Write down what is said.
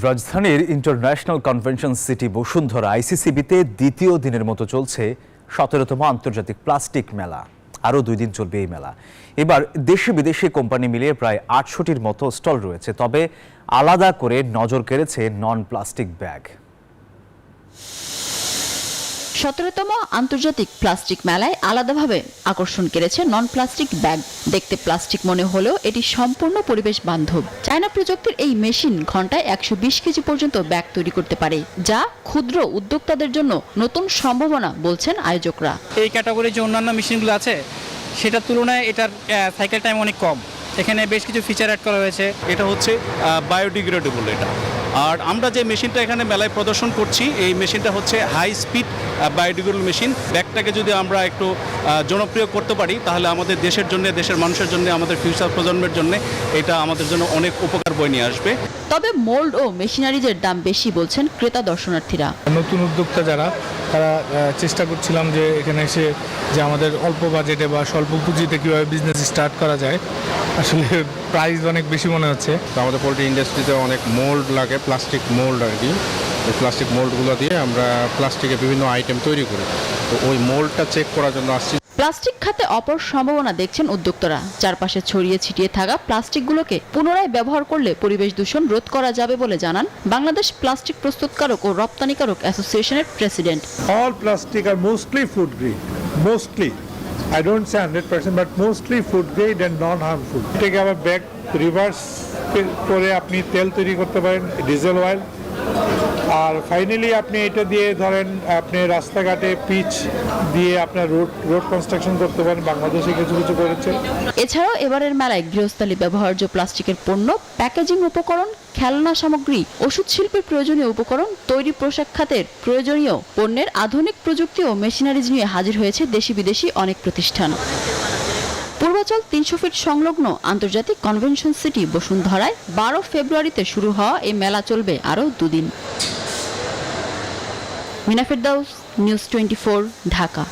রাজধানীর international convention city Bashundhara আইসিসিবিতে দ্বিতীয় দিনের মতো চলছে সতেরোতম আন্তর্জাতিক প্লাস্টিক মেলা। আরও দুই দিন চলবে এই মেলা। এবার দেশি বিদেশি কোম্পানি মিলিয়ে প্রায় আটশোটির মতো স্টল রয়েছে, তবে আলাদা করে নজর কেড়েছে নন প্লাস্টিক ব্যাগ সতেরোতম আন্তর্জাতিক প্লাস্টিক মেলায় আলাদাভাবে আকর্ষণ কেড়েছে নন প্লাস্টিক ব্যাগ দেখতে প্লাস্টিক মনে হলেও এটি সম্পূর্ণ পরিবেশ বান্ধব। চায়না প্রযুক্তির এই মেশিন ঘন্টায় একশো বিশ কেজি পর্যন্ত ব্যাগ তৈরি করতে পারে যা ক্ষুদ্র উদ্যোক্তাদের জন্য নতুন সম্ভাবনা বলছেন আয়োজকরা। এই ক্যাটাগরির যে অন্যান্য মেশিনগুলো আছে সেটার তুলনায় এটার সাইকেল টাইম অনেক কম। এখানে বেশ কিছু ফিচার অ্যাড করা হয়েছে। এটা হচ্ছে বায়োডিগ্রেডেবল এটা। আর আমরা যে মেশিনটা এখানে মেলায় প্রদর্শন করছি এই মেশিনটা হচ্ছে হাই স্পিড বায়োডিগ্রেডেবল মেশিন ব্যাগটাকে যদি আমরা একটু জনপ্রিয় করতে পারি তাহলে আমাদের দেশের জন্য দেশের মানুষের জন্য আমাদের ফিউচার প্রজন্মের জন্য এটা আমাদের জন্য অনেক উপকার বয়ে নিয়ে আসবে। তবে মোল্ড ও মেশিনারিজের দাম বেশি বলছেন ক্রেতা দর্শনার্থীরা। নতুন উদ্যোক্তা যারা তারা চেষ্টা করছিলাম যে এখানে এসে যে আমাদের অল্প বাজেটে বা স্বল্প পুঁজিতে কীভাবে বিজনেস স্টার্ট করা যায়। আসলে প্রাইস অনেক বেশি মনে হচ্ছে। তো আমাদের পোলট্রি ইন্ডাস্ট্রিতে অনেক মোল্ড লাগে প্লাস্টিক মোল্ড আর কি। ওই প্লাস্টিক মোল্ডগুলো দিয়ে আমরা প্লাস্টিকের বিভিন্ন আইটেম তৈরি করি। তো ওই মোল্ডটা চেক করার জন্য আসছি। প্লাস্টিক খাতে অপর সম্ভাবনা দেখছেন উদ্যোক্তারা। চারপাশে ছড়িয়ে ছিটিয়ে থাকা প্লাস্টিকগুলোকে পুনরায় ব্যবহার করলে পরিবেশ দূষণ রোধ করা যাবে বলে জানান বাংলাদেশ প্লাস্টিক প্রস্তুতকারক ও রপ্তানিকারক অ্যাসোসিয়েশনের president. All plastic R mostly food grade mostly i don't say 100% but mostly food grade and non harmful থেকে আবার ব্যাগ রিভার্স করে আপনি তেল তৈরি করতে পারেন ডিজেল অয়েল আর ফাইনালি আপনি এটা দিয়ে ধরেন, আপনি রাস্তাঘাটে পিচ দিয়ে আপনার রোড রোড কনস্ট্রাকশন করতে পারেন, বাংলাদেশে কিছু কিছু করেছে এছাড়াও এবারের মেলায় গৃহস্থালী ব্যবহার্য প্লাস্টিকের পণ্য প্যাকেজিং উপকরণ, খেলনা সামগ্রী, ওষুধ শিল্পের প্রয়োজনীয় উপকরণ, তৈরি পোশাক খাতের প্রয়োজনীয় পণ্যের আধুনিক প্রযুক্তি ও মেশিনারিজ নিয়ে হাজির হয়েছে দেশি বিদেশি অনেক প্রতিষ্ঠান। পূর্বাচল তিনশো ফিট সংলগ্ন আন্তর্জাতিক কনভেনশন সিটি বসুন্ধরায় বারো ফেব্রুয়ারিতে শুরু হওয়া এই মেলা চলবে আরও দুদিন। মিনা ফেরদাউস নিউজ টোয়েন্টি ঢাকা।